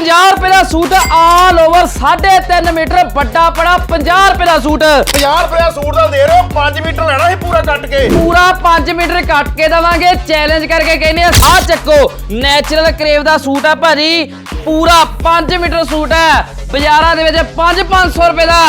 50 ਰੁਪਏ ਦਾ suit all over 3.5 metre ਵੱਡਾ ਬੜਾ 50 ਰੁਪਏ ਦਾ ਸੂਟ। 50 ਰੁਪਏ ਦਾ ਸੂਟ ਦਾ ਦੇ ਰਹੇ ਹੋ 5 ਮੀਟਰ ਲੈਣਾ ਸੀ ਪੂਰਾ ਕੱਟ ਕੇ। ਪੂਰਾ 5 ਮੀਟਰ ਕੱਟ ਕੇ ਦਵਾਂਗੇ ਚੈਲੰਜ ਕਰਕੇ ਕਹਿੰਦੇ ਆ ਆ ਚੱਕੋ ਨੈਚੁਰਲ ਕਰੇਵ ਦਾ ਸੂਟ ਆ ਭਾਜੀ ਪੂਰਾ 5 ਮੀਟਰ ਸੂਟ ਹੈ। ਬਾਜ਼ਾਰਾਂ ਦੇ ਵਿੱਚ 5-500 ਰੁਪਏ ਦਾ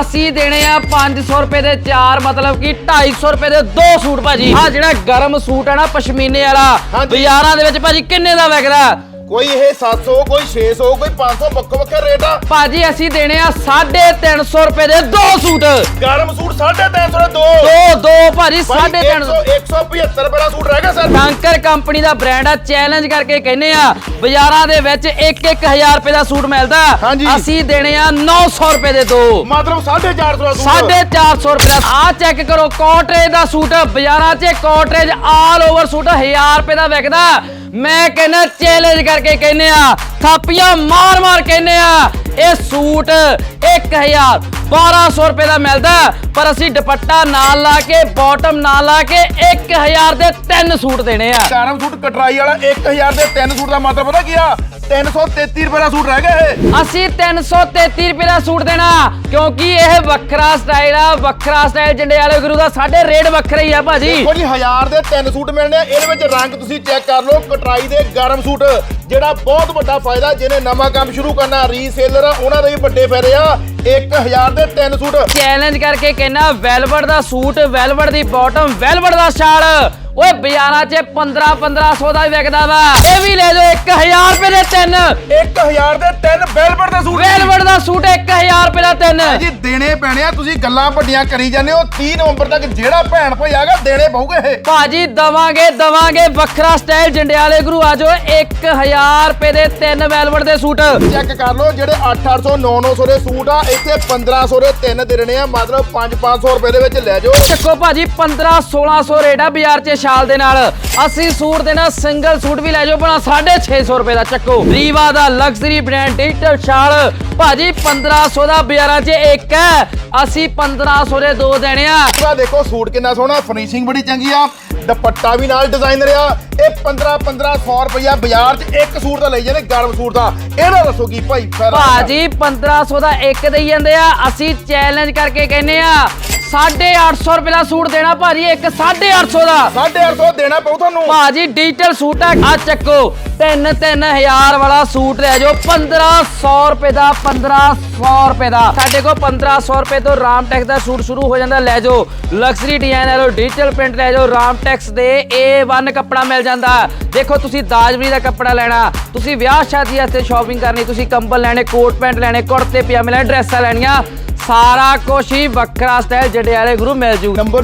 ਅਸੀਂ ਦੇਣੇ ਆ 500 ਰੁਪਏ ਦੇ ਚਾਰ ਮਤਲਬ ਕਿ 250 ਰੁਪਏ ਦੇ ਦੋ ਸੂਟ ਭਾਜੀ। ਆ ਜਿਹੜਾ ਗਰਮ ਸੂਟ ਹੈ ਨਾ ਪਸ਼ਮੀਨੇ ਵਾਲਾ। ਬਾਜ਼ਾਰਾਂ ਦੇ ਵਿੱਚ ਭਾਜੀ ਕਿੰਨੇ ਦਾ ਵਿਕਦਾ? ਕੋਈ ਇਹ 700 ਕੋਈ 600 ਕੋਈ 500 ਵੱਖੋ ਵੱਖਰੇ ਰੇਟ ਆ। ਭਾਜੀ ਅਸੀਂ ਦੇਣੇ ਆ 350 ਰੁਪਏ ਦੇ ਦੋ ਸੂਟ। ਗਰਮ ਸੂਟ 350 ਦੇ ਦੋ। ਦੋ ਦੋ ਭਾਜੀ ਭਾਈ 350 100 175 ਰੁਪਏ ਦਾ ਸੂਟ ਰਹਿ ਗਿਆ ਸਰ। ਟਾਂਕਰ ਕੰਪਨੀ ਦਾ ਬ੍ਰਾਂਡ ਆ ਚੈਲੰਜ ਕਰਕੇ ਕਹਿੰਦੇ ਆ ਬਾਜ਼ਾਰਾਂ ਦੇ ਵਿੱਚ 1-1000 ਰੁਪਏ ਦਾ ਸੂਟ ਮਿਲਦਾ। ਹਾਂਜੀ। ਅਸੀਂ ਦੇਣੇ ਆ 900 ਰੁਪਏ ਦੇ ਦੋ। ਮਤਲਬ 450 ਦਾ ਸੂਟ। 450 ਰੁਪਏ ਦਾ। ਆ ਚੈੱਕ ਕਰੋ ਕੋਟਰੇਜ ਦਾ ਸੂਟ ਬਾਜ਼ਾਰਾਂ 'ਚ ਕੋਟਰੇਜ ਆਲ ਓਵਰ ਸੂਟ 1000 ਰੁਪਏ ਦਾ ਵਿਕਦਾ। ਮੈਂ ਕਹਿੰਦਾ ਚੈਲੰਜ ਕਰਕੇ ਕਹਿੰਦੇ ਆ, ਥਾਪੀਆਂ ਮਾਰ ਮਾਰ ਕਹਿੰਦੇ ਆ। ਇਹ ਸੂਟ 1000 1200 ਰੁਪਏ ਦਾ ਮਿਲਦਾ, ਪਰ ਅਸੀਂ ਦੁਪੱਟਾ ਨਾਲ ਲਾ ਕੇ ਬਾਟਮ ਨਾਲ ਲਾ ਕੇ 1000 ਦੇ ਤਿੰਨ ਸੂਟ ਦੇਣੇ ਆ। ਗਰਮ ਸੂਟ ਕਟਰਾਈ ਵਾਲਾ 1000 ਦੇ ਤਿੰਨ ਸੂਟ ਦਾ ਮਤਲਬ ਪਤਾ ਕੀ ਆ? 333 ਰੁਪਏ ਦਾ ਸੂਟ ਰਹਿ ਗਿਆ ਇਹ। ਅਸੀਂ 333 ਰੁਪਏ ਦਾ ਸੂਟ ਦੇਣਾ ਕਿਉਂਕਿ ਇਹ ਵੱਖਰਾ ਸਟਾਈਲ ਆ ਵੱਖਰਾ ਸਟਾਈਲ ਜੰਡਿਆਲੇ ਗੁਰੂ ਦਾ ਸਾਡੇ ਰੇਟ ਵੱਖਰੇ ਹੀ ਆ ਭਾਜੀ। ਦੇਖੋ ਜੀ 1000 ਦੇ ਤਿੰਨ ਸੂਟ ਮਿਲਣੇ ਆ ਇਹਦੇ ਵਿੱਚ ਰੰਗ ਤੁਸੀਂ ਚੈੱਕ ਕਰ ਲਓ ਕਟਰਾਈ ਦੇ ਗਰਮ ਸੂਟ ਜਿਹੜਾ ਬਹੁਤ ਵੱਡਾ ਫਾਇਦਾ ਜਿਹਨੇ ਨਵਾਂ ਕੰਮ ਸ਼ੁਰੂ ਕਰਨਾ ਰੀਸੇਲਰ ਆ ਉਹਨਾਂ ਦੇ ਵੀ ਵੱਡੇ ਫਾਇਦੇ ਆ। 1000 ਦੇ ਤਿੰਨ ਸੂਟ। ਚੈਲੰਜ ਕਰਕੇ ਕਹਿੰਦਾ ਵੈਲਵਟ ਦਾ ਸੂਟ ਵੈਲਵਟ ਦੀ ਬਾਟਮ ਵੈਲਵਟ ਦਾ ਸ਼ਾਲ। ਓਏ ਬਾਜ਼ਾਰਾਂ 'ਚ 15 1500 ਦਾ ਵਿਕਦਾ ਵਾ। ਇਹ ਵੀ ਲੈ ਜਾਓ 1000 ਰੁਪਏ ਦੇ ਤਿੰਨ। 1000 ਦੇ ਤਿੰਨ ਵੈਲਵਟ ਦੇ ਸੂਟ। ਵੈਲਵਟ ਦਾ ਸੂਟ 1000 ਰੁਪਏ ਦਾ ਤਿੰਨ। ਜੀ ਦੇਣੇ ਪੈਣੇ ਆ ਤੁਸੀਂ ਗੱਲਾਂ ਵੱਡੀਆਂ ਕਰੀ ਜਾਂਦੇ ਹੋ। 30 ਨਵੰਬਰ ਤੱਕ ਜਿਹੜਾ ਭੈਣ ਭਾਈ ਆਗਾ ਦੇਣੇ ਪਊਗੇ ਇਹ। ਭਾਜੀ ਦਵਾਂਗੇ ਦਵਾਂਗੇ ਵੱਖਰਾ ਸਟਾਈਲ ਜੰਡਿਆਲੇ ਗੁਰੂ ਆਜੋ 1000 ਰੁਪਏ ਦੇ ਤਿੰਨ ਵੈਲਵਟ ਦੇ ਸੂਟ। ਚੈੱਕ ਕਰ ਲਓ ਜਿਹੜੇ 8-800 9-900 ਦੇ ਸੂਟ ਆ ਇੱਥੇ 1500 ਦੇ ਤਿੰਨ ਦੇਣੇ ਆ ਮਤਲਬ 5-500 ਰੁਪਏ ਦੇ ਵਿੱਚ ਲੈ ਜਾਓ। ਚੱਕੋ ਭਾਜੀ 15 1600 ਰੇਟ ਆ ਬਾਜ਼ਾਰ 'ਚ ਸ਼ਾਲ ਦੇ ਨਾਲ ਅਸੀਂ ਸੂਟ ਦੇਣਾ ਸਿੰਗਲ ਸੂਟ ਵੀ ਲੈ ਜਾਓ ਬਣਾ 650 ਰੁਪਏ ਦਾ ਚੱਕੋ। ਰੀਵਾ ਦਾ ਲਗਜ਼ਰੀ ਬ੍ਰਾਂਡ ਡਿਜੀਟਲ ਸ਼ਾਲ ਭਾਜੀ 1500 ਦਾ ਬਾਜ਼ਾਰਾਂ 'ਚ ਇੱਕ ਹੈ। ਅਸੀਂ 1500 ਦੇ ਦੋ ਦੇਣੇ ਆ। ਆ ਦੇਖੋ ਸੂਟ ਕਿੰਨਾ ਸੋਹਣਾ ਫਿਨਿਸ਼ਿੰਗ ਬੜੀ ਚੰਗੀ ਆ। ਦੁਪੱਟਾ ਵੀ ਨਾਲ ਡਿਜ਼ਾਈਨਰ ਆ ਇਹ 15 1500 ਰੁਪਇਆ ਬਾਜ਼ਾਰ 'ਚ ਇੱਕ ਸੂਟ ਦਾ ਲਈ ਜਾਂਦੇ ਗਰਮ ਸੂਟ ਦਾ। ਇਹਦਾ ਦੱਸੋ ਕੀ ਭਾਈ ਭਾਜੀ 1500 ਦਾ ਇੱਕ ਦੇਈ ਜਾਂਦੇ ਆ। ਅਸੀਂ ਚੈਲੰਜ ਕਰਕੇ ਕਹਿੰਨੇ ਆ 850 ਰੁਪਏ ਦਾ ਸੂਟ ਦੇਣਾ ਭਾਜੀ ਇੱਕ 850 ਦਾ। 850 ਦੇਣਾ ਪਊ ਤੁਹਾਨੂੰ। ਭਾਜੀ ਡਿਜੀਟਲ ਸੂਟ ਆ ਆ ਤਿੰਨ ਤਿੰਨ ਹਜ਼ਾਰ ਵਾਲਾ ਸੂਟ ਲੈ ਜਾਓ। 1500 ਰੁਪਏ ਦਾ 1500 ਰੁਪਏ ਦਾ। ਸਾਡੇ ਕੋਲ 1500 ਰੁਪਏ ਤੋਂ ਰਾਮਟੈਕਸ ਦਾ ਸੂਟ ਸ਼ੁਰੂ ਹੋ ਜਾਂਦਾ। ਲੈ ਜਾਓ। ਲਗਜ਼ਰੀ ਡਿਜ਼ਾਈਨ ਲੈ ਲਓ, ਡਿਜੀਟਲ ਪ੍ਰਿੰਟ ਲੈ ਜਾਓ। ਰਾਮਟੈਕਸ ਦੇ A1 ਕੱਪੜਾ ਮਿਲ ਜਾਂਦਾ। ਦੇਖੋ ਤੁਸੀਂ ਦਾਜਵਰੀ ਦਾ ਕੱਪੜਾ ਲੈਣਾ, ਤੁਸੀਂ ਵਿਆਹ ਸ਼ਾਦੀ ਵਾਸਤੇ ਸ਼ਾਪਿੰਗ ਕਰਨੀ, ਤੁਸੀਂ ਕੰਬਲ ਲੈਣੇ, ਕੋਟ ਪੈਂਟ ਲੈਣੇ, ਕੁੜਤੇ, ਪਜਾਮੇ ਲੈਣੇ, ਡਰੈਸਾਂ ਲੈਣੀਆਂ। ਸਾਰਾ ਕੁਝ ਹੀ ਵੱਖਰਾ ਸਟਾਈਲ ਜੜਿਆਲੇ ਗੁਰੂ ਮਿਲ ਜੂ। ਨੰਬਰ